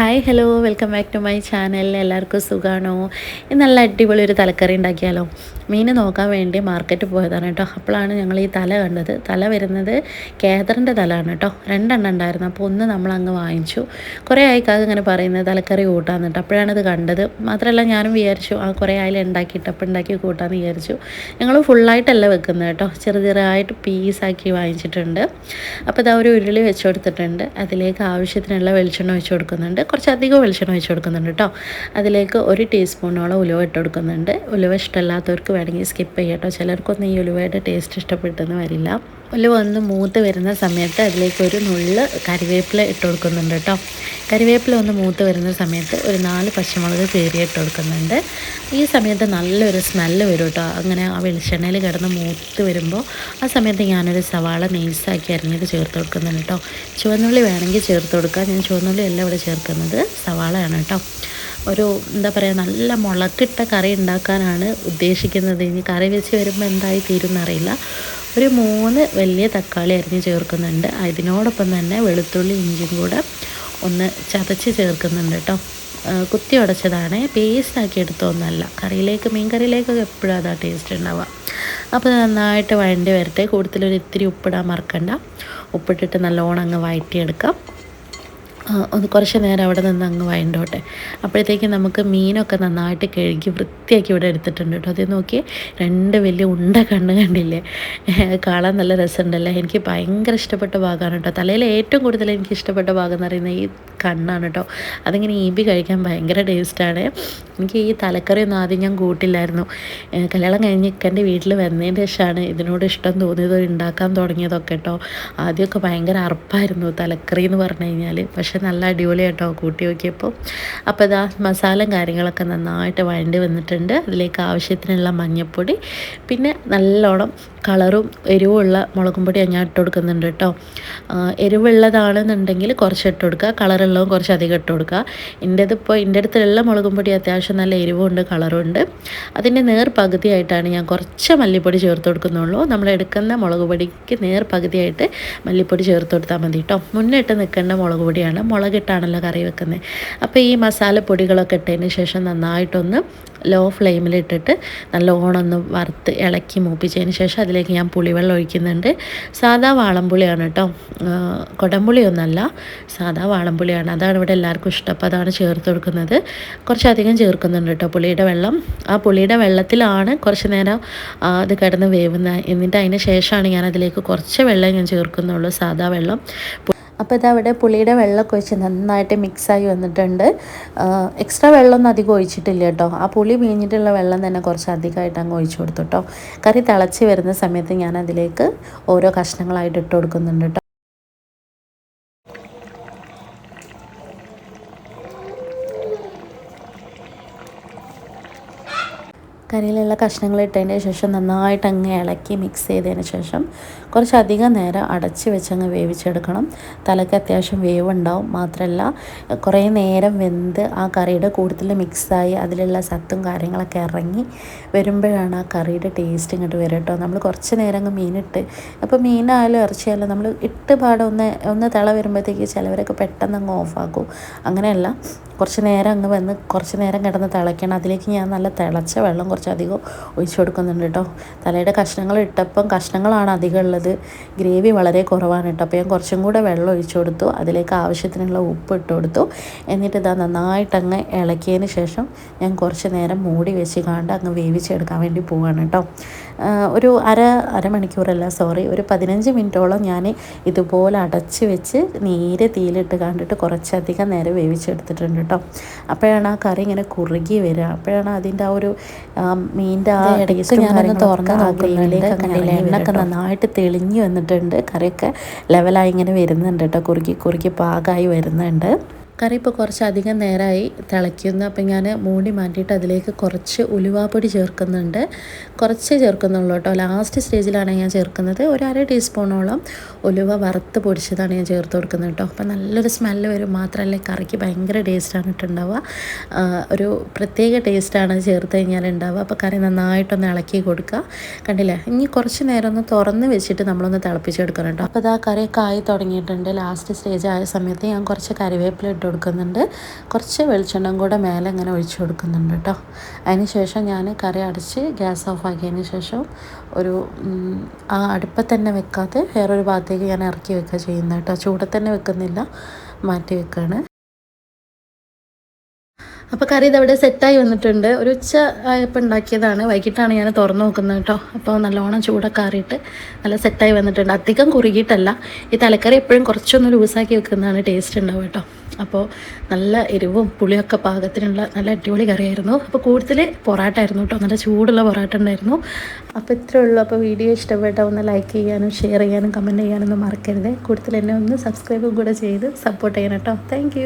Hi hello welcome back to my channel എല്ലാവർക്കും സുഖമാണോ നല്ല അടിപൊളി ഒരു തലക്കറി ഉണ്ടാക്കിയാലോ? മീൻ നോക്കാൻ വേണ്ടി മാർക്കറ്റ് പോയതാണ് കേട്ടോ. അപ്പോഴാണ് ഞങ്ങൾ ഈ തല കണ്ടത്. തല വരുന്നത് കേദറിന്റെ തലയാണ് കേട്ടോ. രണ്ടെണ്ണം ഉണ്ടായിരുന്നു. അപ്പോൾ ഒന്ന് നമ്മൾ അങ്ങ് വാങ്ങിച്ചു. കുറേ ആയിക്കാതെ ഇങ്ങനെ പറയുന്നത് തലക്കറി കൂട്ടാന്ന് കേട്ടോ. അപ്പോഴാണ് ഇത് കണ്ടത്. മാത്രമല്ല ഞാനും വിചാരിച്ചു ആ കുറേ ആയാലും ഉണ്ടാക്കിയിട്ട് അപ്പം ഉണ്ടാക്കി കൂട്ടാന്ന് വിചാരിച്ചു. ഞങ്ങൾ ഫുള്ളായിട്ടല്ല വെക്കുന്നത് കേട്ടോ. ചെറു ചെറുതായിട്ട് പീസാക്കി വാങ്ങിച്ചിട്ടുണ്ട്. അപ്പോൾ ഇതാ ഒരു ഉരുളി വെച്ച് കൊടുത്തിട്ടുണ്ട്. അതിലേക്ക് ആവശ്യത്തിനുള്ള വെളിച്ചെണ്ണ വെച്ച് കൊടുക്കുന്നുണ്ട്. കുറച്ചധികം വെളിച്ചെണ്ണ വെച്ച് കൊടുക്കുന്നുണ്ട് കേട്ടോ അതിലേക്ക് ഒരു ടീസ്പൂണോളം ഉലുവ ഇട്ട് കൊടുക്കുന്നുണ്ട്. ഉലുവ ഇഷ്ടമല്ലാത്തവർക്ക് വേണമെങ്കിൽ സ്കിപ്പ് ചെയ്യാം കേട്ടോ ചിലർക്കൊന്നും ഈ ഉലുവയുടെ ടേസ്റ്റ് ഇഷ്ടപ്പെട്ടെന്ന് വരില്ല. ഉലുവ ഒന്ന് മൂത്ത് വരുന്ന സമയത്ത് അതിലേക്ക് ഒരു നുള്ള് കറിവേപ്പില ഇട്ട് കൊടുക്കുന്നുണ്ട് കേട്ടോ. കറിവേപ്പില ഒന്ന് മൂത്ത് വരുന്ന സമയത്ത് ഒരു നാല് പച്ചമുളക് കയറി ഇട്ട് കൊടുക്കുന്നുണ്ട്. ഈ സമയത്ത് നല്ലൊരു സ്മെല്ല് വരും കേട്ടോ. അങ്ങനെ ആ വെളിച്ചെണ്ണയിൽ കിടന്ന് മൂത്ത് വരുമ്പോൾ ആ സമയത്ത് ഞാനൊരു സവാള നെയ്സാക്കി അരിഞ്ഞത് ചേർത്ത് കൊടുക്കുന്നുണ്ട് കേട്ടോ. ചുവന്നുള്ളി വേണമെങ്കിൽ ചേർത്ത് കൊടുക്കാം. ഞാൻ ചുവന്നുള്ളി എല്ലാം ഇവിടെ ചേർക്കുന്നത്. സവാളയാണ് കേട്ടോ. ഒരു എന്താ പറയുക നല്ല മുളക്കിട്ട കറി ഉണ്ടാക്കാനാണ് ഉദ്ദേശിക്കുന്നത്. ഇനി കറി വെച്ച് വരുമ്പോൾ എന്തായി തീരുമെന്നറിയില്ല. ഒരു മൂന്ന് വലിയ തക്കാളി അരിഞ്ഞ് ചേർക്കുന്നുണ്ട്. അതിനോടൊപ്പം തന്നെ വെളുത്തുള്ളി ഇഞ്ചിയും കൂടെ ഒന്ന് ചതച്ച് ചേർക്കുന്നുണ്ട് കേട്ടോ. കുത്തി ഉടച്ചതാണ്. പേസ്റ്റാക്കി എടുത്തൊന്നല്ല കറിയിലേക്ക് മീൻ കറിയിലേക്കൊക്കെ എപ്പോഴും അതാ ടേസ്റ്റ് ഉണ്ടാവുക. അപ്പോൾ നന്നായിട്ട് വഴണ്ടി വരട്ടെ. കൂടുതലൊരു ഇത്തിരി ഉപ്പിടാൻ മറക്കണ്ട. ഉപ്പിട്ടിട്ട് നല്ലോണം അങ്ങ് വഴറ്റിയെടുക്കാം ഒന്ന് കുറച്ച് നേരം അവിടെ നിന്ന് അങ്ങ് വയണ്ടോട്ടെ അപ്പോഴത്തേക്ക് നമുക്ക് മീനൊക്കെ നന്നായിട്ട് കഴുകി വൃത്തിയാക്കി ഇവിടെ എടുത്തിട്ടുണ്ട് കേട്ടോ. അതേ നോക്കി രണ്ട് വലിയ ഉണ്ട കണ്ണ് കണ്ടില്ലേ? കാണാൻ നല്ല രസമുണ്ടല്ലേ? എനിക്ക് ഭയങ്കര ഇഷ്ടപ്പെട്ട ഭാഗമാണ് കേട്ടോ. തലയിൽ ഏറ്റവും കൂടുതൽ എനിക്ക് ഇഷ്ടപ്പെട്ട ഭാഗം എന്ന് പറയുന്നത് ഈ കണ്ണാണ് കേട്ടോ. അതിങ്ങനെ ഈബി കഴിക്കാൻ ഭയങ്കര ടേസ്റ്റാണ് എനിക്ക് ഈ തലക്കറി ഒന്നും ആദ്യം ഞാൻ കൂട്ടില്ലായിരുന്നു. കല്യാണം കഴിഞ്ഞ് ഇക്കന്റെ വീട്ടിൽ വന്നതിന് ശേഷമാണ് ഇതിനോട് ഇഷ്ടം തോന്നിയത് ഉണ്ടാക്കാൻ തുടങ്ങിയതൊക്കെ കേട്ടോ. ആദ്യമൊക്കെ ഭയങ്കര അറപ്പായിരുന്നു തലക്കറി എന്ന് പറഞ്ഞു കഴിഞ്ഞാൽ പക്ഷെ നല്ല അടിപൊളി കേട്ടോ നോക്കിയപ്പോൾ. അപ്പോൾ ഇതാ മസാലയും കാര്യങ്ങളൊക്കെ നന്നായിട്ട് വഴണ്ടി വന്നിട്ടുണ്ട്. അതിലേക്ക് ആവശ്യത്തിനുള്ള മഞ്ഞൾപ്പൊടി പിന്നെ നല്ലോണം കളറും എരിവുള്ള മുളകും പൊടി ഞാൻ ഇട്ട് കൊടുക്കുന്നുണ്ട് കേട്ടോ. എരിവുള്ളതാണെന്നുണ്ടെങ്കിൽ കുറച്ച് ഇട്ട് കൊടുക്കുക. കളറുള്ളതും കുറച്ച് അധികം ഇട്ട് കൊടുക്കുക. എന്റെ ഇപ്പോൾ എന്റെ അടുത്തുള്ള മുളകും പൊടി അത്യാവശ്യം നല്ല എരിവുണ്ട് കളറുണ്ട്. അതിന്റെ നേർ പകുതിയായിട്ടാണ് ഞാൻ കുറച്ച് മല്ലിപ്പൊടി ചേർത്ത് കൊടുക്കുന്നുള്ളൂ. നമ്മൾ എടുക്കുന്ന മുളക് പൊടിക്ക് നേർ പകുതിയായിട്ട് മല്ലിപ്പൊടി ചേർത്ത് കൊടുത്താൽ മതി കേട്ടോ. മുന്നിട്ട് നിൽക്കേണ്ട മുളക് പൊടിയാണ്. മുളകിട്ടാണല്ലോ കറി വെക്കുന്നത് അപ്പോൾ ഈ മസാലപ്പൊടികളൊക്കെ ഇട്ടതിന് ശേഷം നന്നായിട്ടൊന്ന് ലോ ഫ്ലെയിമിലിട്ടിട്ട് നല്ല ഒന്ന് വറുത്ത് ഇളക്കി മൂപ്പിച്ചതിന് ശേഷം അതിലേക്ക് ഞാൻ പുളിവെള്ളം ഒഴിക്കുന്നുണ്ട്. സാധാ വാളംപുളിയാണ് കേട്ടോ കുടംപുളിയൊന്നല്ല സാധാ വാളംപുളിയാണ്. അതാണ് ഇവിടെ എല്ലാവർക്കും ഇഷ്ടം. അപ്പോൾ അതാണ് ചേർത്ത് കൊടുക്കുന്നത്. കുറച്ചധികം ചേർക്കുന്നുണ്ട് കേട്ടോ പുളിയുടെ വെള്ളം. ആ പുളിയുടെ വെള്ളത്തിലാണ് കുറച്ച് നേരം അത് കിടന്ന് വേവുന്നത് എന്നിട്ട് അതിന് ശേഷമാണ് ഞാൻ അതിലേക്ക് കുറച്ച് വെള്ളം ഞാൻ ചേർക്കുന്നുള്ളൂ സാധാ വെള്ളം. അപ്പോൾ ഇതവിടെ പുളിയുടെ വെള്ളമൊക്കെ ഒഴിച്ച് നന്നായിട്ട് മിക്സായി വന്നിട്ടുണ്ട്. എക്സ്ട്രാ വെള്ളമൊന്നും അധികം ഒഴിച്ചിട്ടില്ല കേട്ടോ. ആ പുളി വീഞ്ഞിട്ടുള്ള വെള്ളം തന്നെ കുറച്ച് അധികമായിട്ട് അങ്ങ് ഒഴിച്ചു കൊടുത്തു കേട്ടോ. കറി തിളച്ച് വരുന്ന സമയത്ത് ഞാൻ അതിലേക്ക് ഓരോ കഷ്ണങ്ങളായിട്ട് ഇട്ട് കൊടുക്കുന്നുണ്ട് കേട്ടോ. കറിയിലുള്ള കഷ്ണങ്ങൾ ഇട്ടതിന് ശേഷം നന്നായിട്ട് അങ്ങ് ഇളക്കി മിക്സ് ചെയ്തതിന് ശേഷം കുറച്ചധികം നേരം അടച്ച് വെച്ചങ്ങ് വേവിച്ചെടുക്കണം. തലയ്ക്ക് അത്യാവശ്യം വേവ് വേവുണ്ടാവും. മാത്രമല്ല കുറേ നേരം വെന്ത് ആ കറിയുടെ കൂടുതൽ മിക്സായി അതിലുള്ള സത്തും കാര്യങ്ങളൊക്കെ ഇറങ്ങി വരുമ്പോഴാണ് ആ കറിയുടെ ടേസ്റ്റ് ഇങ്ങോട്ട് വരും കേട്ടോ. നമ്മൾ കുറച്ച് നേരം അങ്ങ് മീനിട്ട് അപ്പോൾ മീനായാലും ഇറച്ചിയായാലും നമ്മൾ ഇട്ട് പാടെ ഒന്ന് ഒന്ന് തിള വരുമ്പോഴത്തേക്ക് ചിലവരൊക്കെ പെട്ടെന്ന് അങ്ങ് ഓഫാക്കും അങ്ങനെയല്ല കുറച്ച് നേരം അങ്ങ് വന്ന് കുറച്ച് നേരം കിടന്ന് തിളയ്ക്കണം. അതിലേക്ക് ഞാൻ നല്ല തിളച്ച വെള്ളം കുറച്ചധികം ഒഴിച്ചു കൊടുക്കുന്നുണ്ട് കേട്ടോ. തലയുടെ കഷ്ണങ്ങൾ ഇട്ടപ്പം കഷ്ണങ്ങളാണ് അധികം ഉള്ളത്. ഗ്രേവി വളരെ കുറവാണ് കേട്ടോ. അപ്പോൾ ഞാൻ കുറച്ചും കൂടെ വെള്ളം ഒഴിച്ചു കൊടുത്തു. അതിലേക്ക് ആവശ്യത്തിനുള്ള ഉപ്പ് ഇട്ട് കൊടുത്തു. എന്നിട്ട് ഇതാ നന്നായിട്ടങ്ങ് ഇളക്കിയതിന് ശേഷം ഞാൻ കുറച്ച് നേരം മൂടി വെച്ച് കാണ്ട് അങ്ങ് വേവിച്ചെടുക്കാൻ വേണ്ടി പോവാണ് കേട്ടോ. ഒരു അര അരമണിക്കൂറല്ല സോറി ഒരു പതിനഞ്ച് മിനിറ്റോളം ഞാൻ ഇതുപോലെ അടച്ച് വെച്ച് നേരെ തീയിലിട്ട് കണ്ടിട്ട് കുറച്ചധികം നേരം വേവിച്ചെടുത്തിട്ടുണ്ട് കേട്ടോ. അപ്പോഴാണ് ആ കറി ഇങ്ങനെ കുറുകി വരിക. അപ്പോഴാണ് അതിന്റെ ആ ഒരു മീന്റെ ആ ടേസ്റ്റ് ഞാനൊന്ന് തുറന്ന് നോക്കുന്നതിലേക്ക് എണ്ണൊക്കെ നന്നായിട്ട് തെളിഞ്ഞു വന്നിട്ടുണ്ട്. കറിയൊക്കെ ലെവലായി ഇങ്ങനെ വരുന്നുണ്ട് കേട്ടോ. കുറുകി കുറുകി പാകമായി വരുന്നുണ്ട്. കറി ഇപ്പോൾ കുറച്ച് അധികം നേരമായി തിളയ്ക്കുന്നു. അപ്പം ഞാൻ മൂടി മാറ്റിയിട്ട് അതിലേക്ക് കുറച്ച് ഉലുവാപ്പൊടി ചേർക്കുന്നുണ്ട്. കുറച്ച് ചേർക്കുന്നുള്ളൂ കേട്ടോ. ലാസ്റ്റ് സ്റ്റേജിലാണ് ഞാൻ ചേർക്കുന്നത്. ഒരു അര ടീസ്പൂണോളം ഉലുവ വറുത്ത് പൊടിച്ചതാണ് ഞാൻ ചേർത്ത് കൊടുക്കുന്നത് കേട്ടോ. അപ്പം നല്ലൊരു സ്മെല്ല് വരും. മാത്രമല്ല കറിക്ക് ഭയങ്കര ടേസ്റ്റാണ് ഇട്ടുണ്ടാവുക. ഒരു പ്രത്യേക ടേസ്റ്റാണ് ചേർത്ത് കഴിഞ്ഞാൽ ഉണ്ടാവുക അപ്പോൾ കറി നന്നായിട്ടൊന്ന് ഇളക്കി കൊടുക്കുക. കണ്ടില്ലേ? ഇനി കുറച്ച് നേരം ഒന്ന് തുറന്ന് വെച്ചിട്ട് നമ്മളൊന്ന് തിളപ്പിച്ചെടുക്കണം കേട്ടോ. അപ്പോൾ അത് ആ കറിയൊക്കെ ആയി തുടങ്ങിയിട്ടുണ്ട്. ലാസ്റ്റ് സ്റ്റേജ് ആയ സമയത്ത് ഞാൻ കുറച്ച് കറിവേപ്പില ഇട്ട് കൊടുക്കുന്നുണ്ട്. കുറച്ച് വെളിച്ചെണ്ണം കൂടെ മേലെ ഇങ്ങനെ ഒഴിച്ചു കൊടുക്കുന്നുണ്ട് കേട്ടോ. അതിന് ശേഷം ഞാൻ കറി അടച്ച് ഗ്യാസ് ഓഫ് ആക്കിയതിന് ശേഷം ഒരു ആ അടുപ്പത്ത് തന്നെ വെക്കാതെ വേറൊരു ഭാഗത്തേക്ക് ഞാൻ ഇറക്കി വെക്കുക ചെയ്യുന്നത് കേട്ടോ. ചൂടത്ത് തന്നെ വെക്കുന്നില്ല മാറ്റി വെക്കുകയാണ് അപ്പോൾ കറി ഇതവിടെ സെറ്റായി വന്നിട്ടുണ്ട്. ഒരു ഉച്ച ആയപ്പോൾ ഉണ്ടാക്കിയതാണ്. വൈകിട്ടാണ് ഞാൻ തുറന്നു നോക്കുന്നത് കേട്ടോ. അപ്പോൾ നല്ലോണം ചൂടൊക്കെ ആറിയിട്ട് നല്ല സെറ്റായി വന്നിട്ടുണ്ട്. അധികം കുറുകിയിട്ടല്ല. ഈ തലക്കറി എപ്പോഴും കുറച്ചൊന്ന് ലൂസാക്കി വെക്കുന്നതാണ് ടേസ്റ്റ് ഉണ്ടാവും കേട്ടോ. അപ്പോൾ നല്ല എരിവും പുളിയൊക്കെ പാകത്തിനുള്ള നല്ല അടിപൊളി കറിയായിരുന്നു. അപ്പോൾ കൂടുതൽ പൊറാട്ട ആയിരുന്നു കേട്ടോ നല്ല ചൂടുള്ള പൊറാട്ട ഉണ്ടായിരുന്നു. അപ്പോൾ ഇത്രയേ ഉള്ളൂ. അപ്പോൾ വീഡിയോ ഇഷ്ടപ്പെട്ട ഒന്ന് ലൈക്ക് ചെയ്യാനും ഷെയർ ചെയ്യാനും കമന്റ് ചെയ്യാനൊന്നും മറക്കരുത്. കൂടുതൽ എന്നെ ഒന്ന് സബ്സ്ക്രൈബും കൂടെ ചെയ്ത് സപ്പോർട്ട് ചെയ്യണം കേട്ടോ താങ്ക്